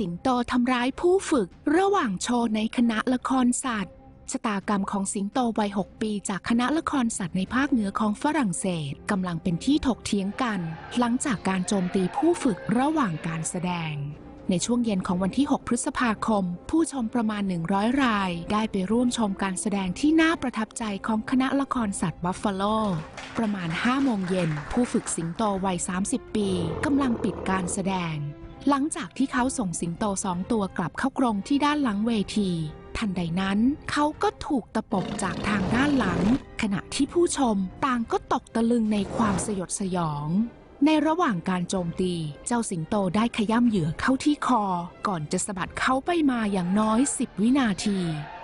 สิงโตทำร้ายผู้ฝึกระหว่างโชว์ในคณะละครสัตว์ชะตากรรมของสิงโตวัย 6 ปีจากคณะละครสัตว์ในภาคเหนือของฝรั่งเศสกำลังเป็นที่ถกเถียงกัน หลังจากการโจมตีผู้ฝึกระหว่างการแสดง ในช่วงเย็นของวันที่ 6 พฤษภาคม ผู้ชมประมาณ 100 ราย ได้ไปร่วมชมการแสดงที่น่าประทับใจของคณะละครสัตว์บัฟฟาโลประมาณ 5 โมงเย็น ผู้ฝึกสิงโตวัย 30 ปีกำลังปิดการแสดง หลังจากที่เขาส่งสิงโตสองตัวกลับเข้ากรงที่ด้านหลังเวที ทันใดนั้น เขาก็ถูกตะปบจากทางด้านหลัง ขณะที่ผู้ชมต่างก็ตกตะลึงในความสยดสยอง ในระหว่างการโจมตี เจ้าสิงโตได้ขย้ำเหยื่อเข้าที่คอ ก่อนจะสะบัดเขาไปมาอย่างน้อย10วินาที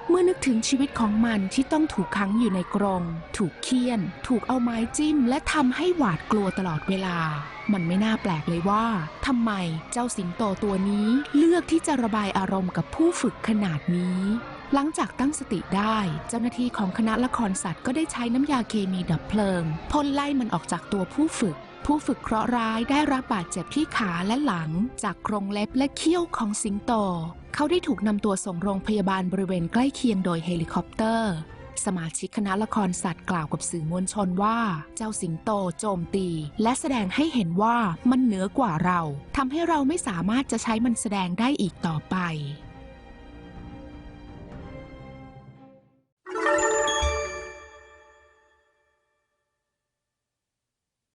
เมื่อนึกถึงชีวิตของมันที่ต้องถูกขังอยู่ในกรงถูกเคี่ยน ถูกเอาไม้จิ้ม และทำให้หวาดกลัวตลอดเวลา มันไม่น่าแปลกเลยว่าทำไมเจ้าสิงโตตัวนี้เลือกที่จะระบายอารมณ์กับผู้ฝึกขนาดนี้ หลังจากตั้งสติได้ เจ้าหน้าที่ของคณะละครสัตว์ก็ได้ใช้น้ำยาเคมีดับเพลิงพ่นไล่มันออกจากตัวผู้ฝึก ผู้ฝึกเคราะห์ร้ายได้รับบาดเจ็บที่ขาและหลัง จากกรงเล็บและเขี้ยวของสิงโต เขาได้ถูกนำตัวส่งโรงพยาบาลบริเวณใกล้เคียงโดยเฮลิคอปเตอร์ สมาชิกคณะละครสัตว์กล่าวกับสื่อมวลชนว่า เจ้าสิงโตโจมตี และแสดงให้เห็นว่ามันเหนือกว่าเราทำให้เราไม่สามารถจะใช้มันแสดงได้อีกต่อไป